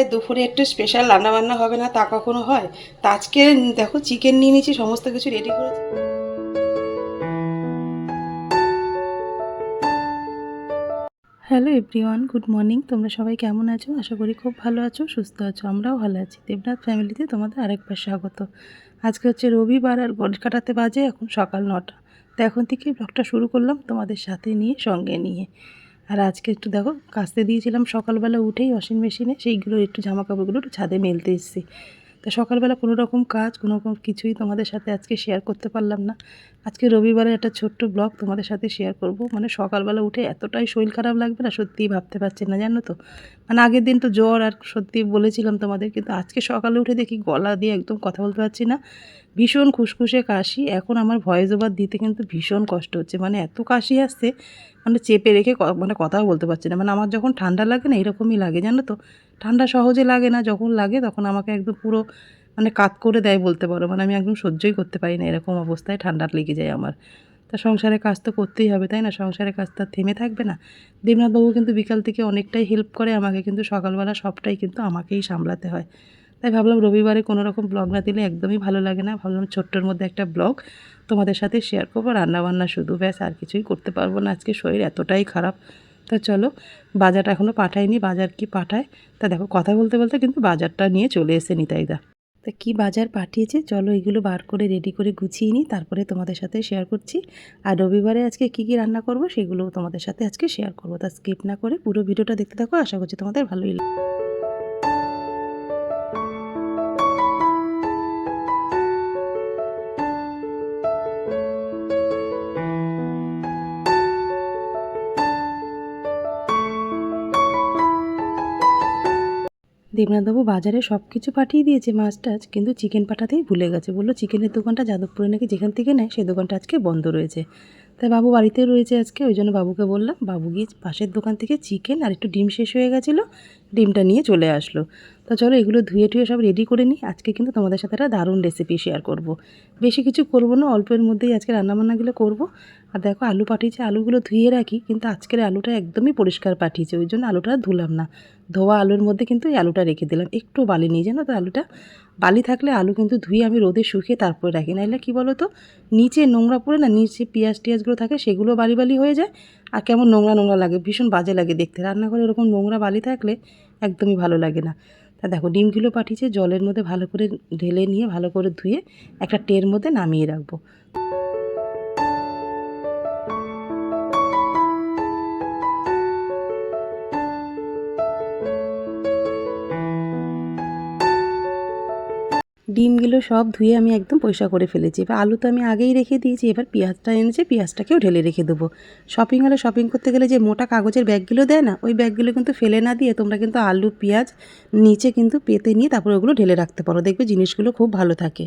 রবিবারে দুপুরে একটু স্পেশাল রান্নাবান্না হবে না তা কখনো হয়? তা আজকে দেখো চিকেন নিয়ে নিয়েছি, সমস্ত কিছু রেডি করেছি হ্যালো এভরিওয়ান গুড মর্নিং তোমরা সবাই কেমন আছো? আশা করি খুব ভালো আছো, সুস্থ আছো, আমরাও ভালো আছি। দেবনাথ ফ্যামিলিতে তোমাদের আরেকবার স্বাগত। আজকে হচ্ছে রবিবার আর গড় কাটাতে বাজে এখন সকাল নটা। তো এখন থেকেই ব্লগটা শুরু করলাম তোমাদের সাথে নিয়ে, সঙ্গে নিয়ে। আর আজকে একটু দেখো কাচতে দিয়েছিলাম সকালবেলা উঠেই ওয়াশিং মেশিনে সেইগুলো একটু জামা কাপড়গুলো একটু ছাদে মেলতে এসেছি। তো সকালবেলা কোনো রকম কাজ, কোনো রকম কিছুই তোমাদের সাথে আজকে শেয়ার করতে পারলাম না। আজকে রবিবারে একটা ছোট্ট ব্লগ তোমাদের সাথে শেয়ার করব। মানে সকালবেলা উঠে এতটাই শরীর খারাপ লাগবে না, সত্যিই ভাবতে পারছি না, জানো তো। মানে আগের দিন তো জ্বর আর সত্যি বলেছিলাম তোমাদের, কিন্তু আজকে সকালে উঠে দেখি গলা দিয়ে একদম কথা বলতে পারছি না। ভীষণ খুসখুসে কাশি। এখন আমার ভয়েস ওভার দিতে কিন্তু ভীষণ কষ্ট হচ্ছে। মানে এত কাশি আসছে মানে চেপে রেখে মানে কথাও বলতে পারছি না। মানে আমার যখন ঠান্ডা লাগে না, এরকমই লাগে, জানো তো? ঠান্ডা সহজে লাগে না, যখন লাগে তখন আমাকে একদম পুরো মানে কাত করে দেয় বলতে পারো। মানে আমি একদম সহ্যই করতে পারি না, এরকম অবস্থায় ঠান্ডা লেগে যায় আমার। তা সংসারের কাজ তো করতেই হবে, তাই না? সংসারের কাজ তো থেমে থাকবে না। দেবনাথবাবু কিন্তু বিকাল থেকে অনেকটাই হেল্প করে, আমাকে কিন্তু সকালবেলা সবটাই কিন্তু আমাকেই সামলাতে হয়। তাই ভাবলাম রবিবারে কোনো রকম ব্লগ না দিলে একদমই ভালো লাগে না। ভাবলাম ছোট্টর মধ্যে একটা ব্লগ তোমাদের সাথে শেয়ার করব। রান্নাবান্না শুধু ব্যাস, আর কিছুই করতে পারব না। আজকে শরীর এতটাই খারাপ। তা চলো, বাজারটা এখনও পাঠায়নি বাজার কি পাঠায়? তা দেখো, কথা বলতে বলতে কিন্তু বাজারটা নিয়ে চলে এসে নিতাইদা। তা কি বাজার পাঠিয়েছে? চলো এগুলো বার করে রেডি করে গুছিয়ে নিই, তারপরে তোমাদের সাথে শেয়ার করছি। আর রবিবারে আজকে কি কি রান্না করব সেগুলো তোমাদের সাথে আজকে শেয়ার করব। তা স্কিপ না করে পুরো ভিডিওটা দেখতে থাকো, আশা করছি তোমাদের ভালোই লাগবে দেবনাথবাবু বাজারে সব কিছু পাঠিয়ে দিয়েছে মাছ টাছ কিন্তু চিকেন পাঠাতেই ভুলে গেছে। বলল, চিকেনের দোকানটা যাদবপুরে নাকি যেখান থেকে নেয় সেই দোকানটা আজকে বন্ধ রয়েছে। তাই বাবু বাড়িতে রয়েছে আজকে, ওই জন্য বাবুকে বললাম, বাবু গিয়ে পাশের দোকান থেকে চিকেন আর একটু ডিম শেষ হয়ে গেছিল, ডিমটা নিয়ে চলে আসলো। তো চলো, এগুলো ধুয়ে টুয়ে সব রেডি করে নিই। আজকে কিন্তু তোমাদের সাথে একটা দারুণ রেসিপি শেয়ার করব। বেশি কিছু করব না, অল্পের মধ্যেই আজকে রান্নাবান্নাগুলো করব। আর দেখো, আলু পাঠিয়েছে, আলুগুলো ধুয়ে রাখি, কিন্তু আজকের আলুটা একদমই পরিষ্কার পাঠিয়েছে, ওই জন্য আলুটা ধুলাম না। ধোয়া আলুর মধ্যে কিন্তু এই আলুটা রেখে দিলাম। একটু বালি নিয়ে জানো তো আলুটা বালি থাকলে আলু কিন্তু ধুয়ে আমি রোদে শুকিয়ে তারপরে রাখি। নাহলে কী বলো তো নিচে নোংরা পড়ে না, নিচে পেঁয়াজ টিয়াজগুলো থাকে সেগুলো বালি বালি হয়ে যায়। আর কেমন নোংরা নোংরা লাগে, ভীষণ বাজে লাগে দেখতে। রান্নাঘরে এরকম নোংরা বালি থাকলে একদমই ভালো লাগে না। তা দেখো, ডিমগুলো পাঠিয়েছে, জলের মধ্যে ভালো করে ঢেলে নিয়ে ভালো করে ধুয়ে একটা টের মধ্যে নামিয়ে রাখব। ডিমগুলো সব ধুয়ে আমি একদম পয়সা করে ফেলেছি। এবার আলু তো আমি আগেই রেখে দিয়েছি, এবার পেঁয়াজটা এনেছে, পেঁয়াজটাকেও ঢেলে রেখে দেবো। শপিং হলে শপিং করতে গেলে যে মোটা কাগজের ব্যাগগুলো দেয় না, ওই ব্যাগগুলো কিন্তু ফেলে না দিয়ে তোমরা কিন্তু আলু, পেঁয়াজ নিচে কিন্তু পেতে নিয়ে তারপর ওগুলো ঢেলে রাখতে পারো। দেখবে জিনিসগুলো খুব ভালো থাকে।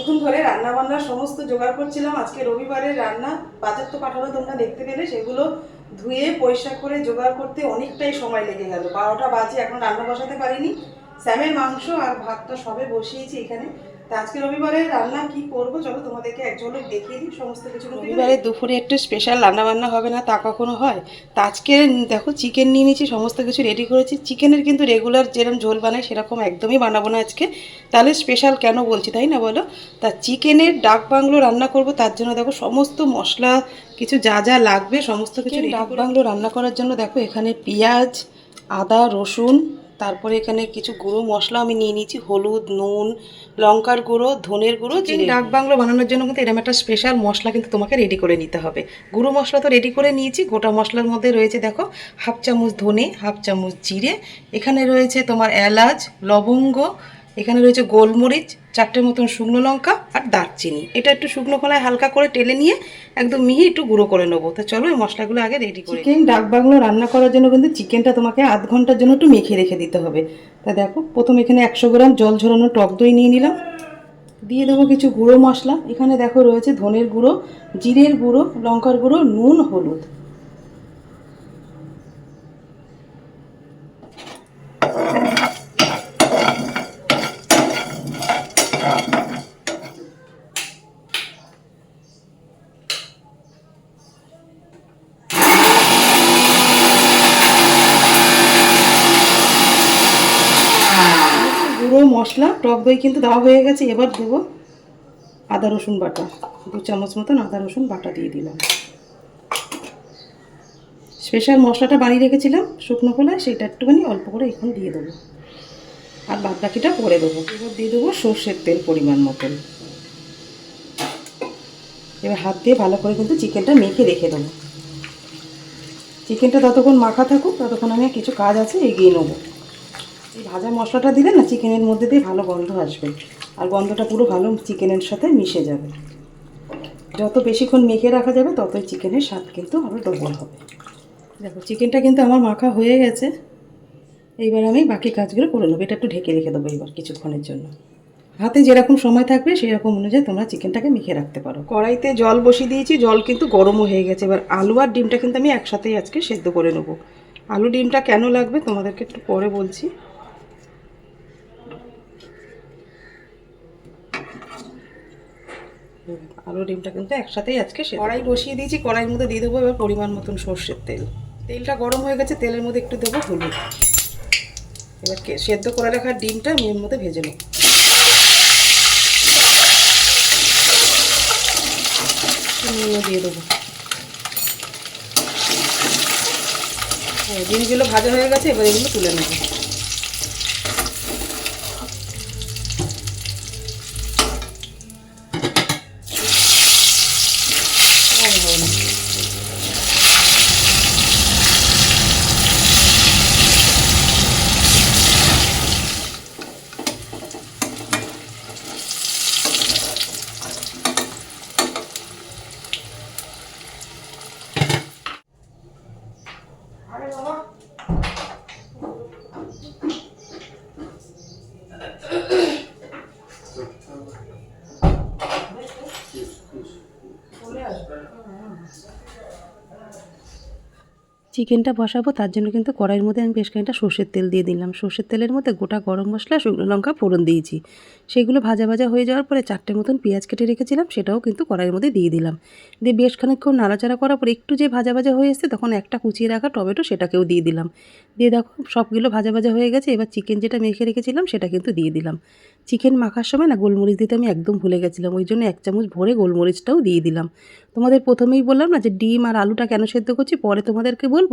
এতক্ষণ ধরে রান্না বান্না সমস্ত জোগাড় করছিলাম। আজকে রবিবারের রান্না, বাজার তো পাঠানো তোমরা দেখতে পেলে, সেগুলো ধুয়ে পয়সা করে জোগাড় করতে অনেকটাই সময় লেগে গেল। বারোটা বাজে, এখন রান্না বসাতে পারিনি। স্যামের মাংস আর ভাতটা সবে বসিয়েছি এখানে। তা আজকে রবিবারে রান্না কি করব? চলো তোমাদেরকে এক ঝলক দেখিয়ে দিই সমস্ত কিছু। রবিবারে দুপুরে একটু স্পেশাল রান্না বান্না হবে না তা কখনো হয়? তা আজকে দেখো চিকেন নিয়ে নিয়েছি সমস্ত কিছু রেডি করেছি। চিকেনের কিন্তু রেগুলার যেরকম ঝোল বানাই সেরকম একদমই বানাবো না আজকে। তাহলে স্পেশাল কেন বলছি তাই না বলো? তা চিকেনের ডাক বাংলো রান্না করব তার জন্য দেখো সমস্ত মশলা কিছু যা যা লাগবে সমস্ত কিছু ডাক বাংলো রান্না করার জন্য দেখো এখানে পেঁয়াজ আদা রসুন তারপরে এখানে কিছু গুঁড়ো মশলা আমি নিয়ে নিয়েছি হলুদ নুন লঙ্কার গুঁড়ো ধনের গুঁড়ো চিনি ডাক বাংলো বানানোর জন্য কিন্তু এরকম একটা স্পেশাল মশলা কিন্তু তোমাকে রেডি করে নিতে হবে। গুঁড়ো মশলা তো রেডি করে নিয়েছি গোটা মশলার মধ্যে রয়েছে দেখো হাফ চামচ ধনে হাফ চামচ জিরে এখানে রয়েছে তোমার এলাচ লবঙ্গ এখানে রয়েছে গোলমরিচ চারটে মতন শুকনো লঙ্কা আর দারচিনি। এটা একটু শুকনো কলায় হালকা করে টেলে নিয়ে একদম মিহি একটু গুঁড়ো করে নেব। তা চলো এই মশলাগুলো আগে রেডি করে চিকেন ডাক বাংলো রান্না করার জন্য কিন্তু চিকেনটা তোমাকে আধ ঘণ্টার জন্য একটু মেখে রেখে দিতে হবে। তা দেখো, প্রথম এখানে একশো গ্রাম জল ঝরানো টক দই নিয়ে নিলাম। দিয়ে দেবো কিছু গুঁড়ো মশলা। এখানে দেখো রয়েছে ধনের গুঁড়ো, জিরের গুঁড়ো, লঙ্কার গুঁড়ো, নুন, হলুদ। মশলা, টক দই কিন্তু দেওয়া হয়ে গেছে। এবার দেবো আদা, রসুন বাটা। দু চামচ মতন আদা, রসুন বাটা দিয়ে দিলাম। স্পেশাল মশলাটা বানিয়ে রেখেছিলাম শুকনো খোলায়, সেটা একটুখানি অল্প করে এখন দিয়ে দেবো। আর বাদ বাকিটা পরে দেবো। এবার দিয়ে দেবো সর্ষের তেল পরিমাণ মতন। এবার হাত দিয়ে ভালো করে কিন্তু চিকেনটা মেখে রেখে দেবো। চিকেনটা ততক্ষণ মাখা থাকুক, ততক্ষণ আমি কিছু কাজ আছে এগিয়ে নেব। ভাজা মশলাটা দিলে না চিকেনের মধ্যে দিয়ে ভালো গন্ধ আসবে। আর গন্ধটা পুরো ভালো চিকেনের সাথে মিশে যাবে। যত বেশিক্ষণ মেখে রাখা যাবে, ততই চিকেনের স্বাদ কিন্তু আরও ডবল হবে। দেখো, চিকেনটা কিন্তু আমার মাখা হয়ে গেছে। এইবার আমি বাকি কাজগুলো করে নেব। এটা একটু ঢেকে রেখে দেবো এবার কিছুক্ষণের জন্য। হাতে যেরকম সময় থাকবে, সেরকম অনুযায়ী তোমরা চিকেনটাকে মেখে রাখতে পারো। কড়াইতে জল বসিয়ে দিয়েছি, জল কিন্তু গরমও হয়ে গেছে। এবার আলু আর ডিমটা কিন্তু আমি একসাথেই আজকে সেদ্ধ করে নেব। আলু ডিমটা কেন লাগবে তোমাদেরকে একটু পরে বলছি। আলু ডিমটা কিন্তু একসাথেই আজকে সে- কড়াই বসিয়ে দিয়েছি কড়াইয়ের মধ্যে দিয়ে দেবো এবার পরিমাণ মতন সর্ষের তেল। তেলটা গরম হয়ে গেছে তেলের মধ্যে একটু দেবো হলুদ। এবার সেদ্ধ করে রাখা ডিমটা আমি এর মধ্যে ভেজে নেব। নুনও দিয়ে দেবো। হ্যাঁ ডিমগুলো ভাজা হয়ে গেছে এবার এগুলো তুলে নেব আর হবে না। চিকেনটা বসাবো, তার জন্য কিন্তু কড়াইয়ের মধ্যে আমি বেশ খানিকটা সর্ষের তেল দিয়ে দিলাম। সর্ষের তেলের মধ্যে গোটা গরম মশলা, শুকনো লঙ্কা, ফোড়ন দিয়েছি। সেগুলো ভাজা ভাজা হয়ে যাওয়ার পরে চারটে মতন পেঁয়াজ কেটে রেখেছিলাম, সেটাও কিন্তু কড়াইয়ের মধ্যে দিয়ে দিলাম। দিয়ে বেশ খানিকক্ষণ নাড়াচাড়া করার পর একটু যে ভাজা ভাজা হয়ে এসছে, তখন একটা কুচিয়ে রাখা টমেটো সেটাকেও দিয়ে দিলাম। দিয়ে দেখো, সবগুলো ভাজা ভাজা হয়ে গেছে, এবার চিকেন যেটা মেখে রেখেছিলাম, সেটা কিন্তু দিয়ে দিলাম। চিকেন মাখার সময় না গোলমরিচ দিতে আমি একদম ভুলে গেছিলাম, ওই জন্য এক চামচ ভরে গোলমরিচটাও দিয়ে দিলাম। তোমাদের প্রথমেই বললাম না যে ডিম আর আলুটা কেন সেদ্ধ করছি, পরে তোমাদেরকে বলব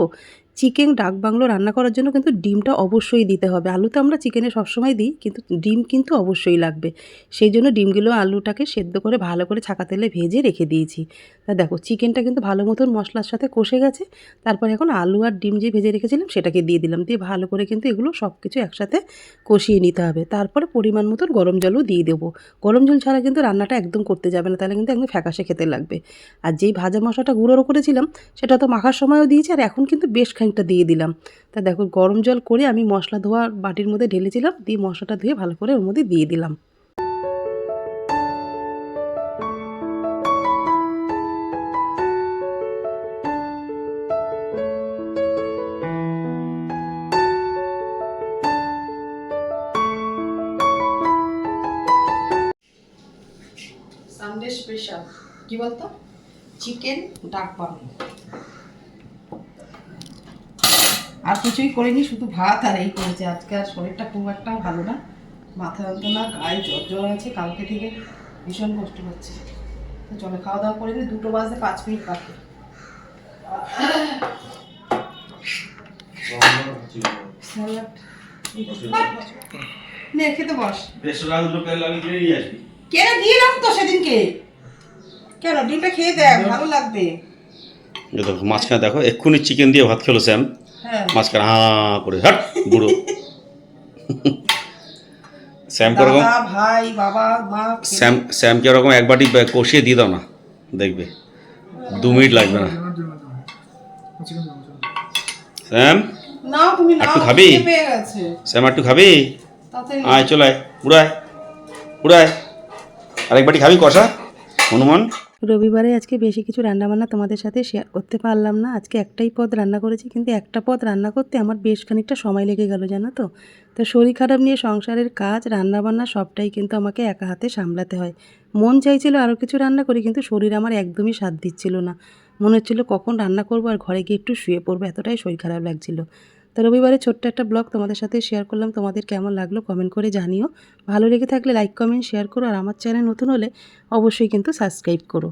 চিকেন ডাক বাংলো রান্না করার জন্য কিন্তু ডিমটা অবশ্যই দিতে হবে। আলু তো আমরা চিকেনে সবসময় দিই, কিন্তু ডিম কিন্তু অবশ্যই লাগবে। সেই জন্য ডিমগুলো আলুটাকে সেদ্ধ করে ভালো করে ছাকা তেলে ভেজে রেখে দিয়েছি। তা দেখো, চিকেনটা কিন্তু ভালো মতন মশলার সাথে কষে গেছে। তারপর এখন আলু আর ডিম যে ভেজে রেখেছিলাম, সেটাকে দিয়ে দিলাম। দিয়ে ভালো করে কিন্তু এগুলো সব কিছু একসাথে কষিয়ে নিতে হবে। তারপরে পরিমাণ মতন গরম জলও দিয়ে দেবো। গরম জল ছাড়া কিন্তু রান্নাটা একদম করতে যাবে না, তাহলে কিন্তু একদম ফ্যাকাশে খেতে লাগবে। আর যেই ভাজা মশলাটা গুঁড়ো করেছিলাম, সেটা তো মাখার সময়ও দিয়েছি, আর এখন কিন্তু বেশ খানিকটা দিয়ে দিলাম। তা দেখো, গরম জল করে আমি মশলা ধোয়া বাটির মধ্যে ঢেলেছিলাম, দিয়ে মশলাটা ধুয়ে ভালো করে ওর মধ্যে দিয়ে দিলাম। স্পেশাল কি বলতো? চিকেন ডাক বাংলো আর কিছুই করিনি শুধু ভাত আর এই করেছে। আজকে আর শরীরটা খুব একটা ভালো না। মাথা যন্ত্রণা গায়ে জ্বর জ্বর আছে কালকে থেকে ভীষণ কষ্ট হচ্ছে। তো চলো খাওয়া দাওয়া করে নিই দুটো বাজতে পাঁচ মিনিট বাকি। নে খেতে বস। রেস্তোরাঁ দুটো আমি আসবি। কেন দিয়ে রাখ তো সেদিনকে? কেন ডিমটা খেয়ে দেখ ভালো লাগবে। মাঝখানে দেখো এক্ষুনি চিকেন দিয়ে ভাত খেলো স্যাম মাঝখানে হা করে হাট বুড়ো। স্যাম ওরকম ভাই বাবা মা স্যাম স্যামকে ওরকম এক বাটি কষিয়ে দিয়ে দাও না দেখবে। দু মিনিট লাগবে না। স্যাম নাও তুমি নাও একটু খাবি? স্যাম একটু খাবি? আয় চলে আয় উড়ায় উড়ায় আরেক বাটি খাবি কষা হনুমান? রবিবারে আজকে বেশি কিছু রান্নাবান্না তোমাদের সাথে শেয়ার করতে পারলাম না। আজকে একটাই পদ রান্না করেছি, কিন্তু একটা পদ রান্না করতে আমার বেশ খানিকটা সময় লেগে গেল, জানো তো? তো শরীর খারাপ নিয়ে সংসারের কাজ, রান্নাবান্না সবটাই কিন্তু আমাকে একা হাতে সামলাতে হয়। মন চাইছিল আরও কিছু রান্না করি, কিন্তু শরীর আমার একদমই সাথ দিচ্ছিল না। মনে হচ্ছিল কখন রান্না করব আর ঘরে গিয়ে একটু শুয়ে পড়ব, এতটাই শরীর খারাপ লাগছিল। তো রবিবারে ছোট্ট একটা ব্লগ তোমাদের সাথে শেয়ার করলাম। তোমাদের কেমন লাগল কমেন্ট করে জানিও। ভালো লেগে থাকলে লাইক কমেন্ট শেয়ার করো। আর আমার চ্যানেল নতুন হলে অবশ্যই কিন্তু সাবস্ক্রাইব করো।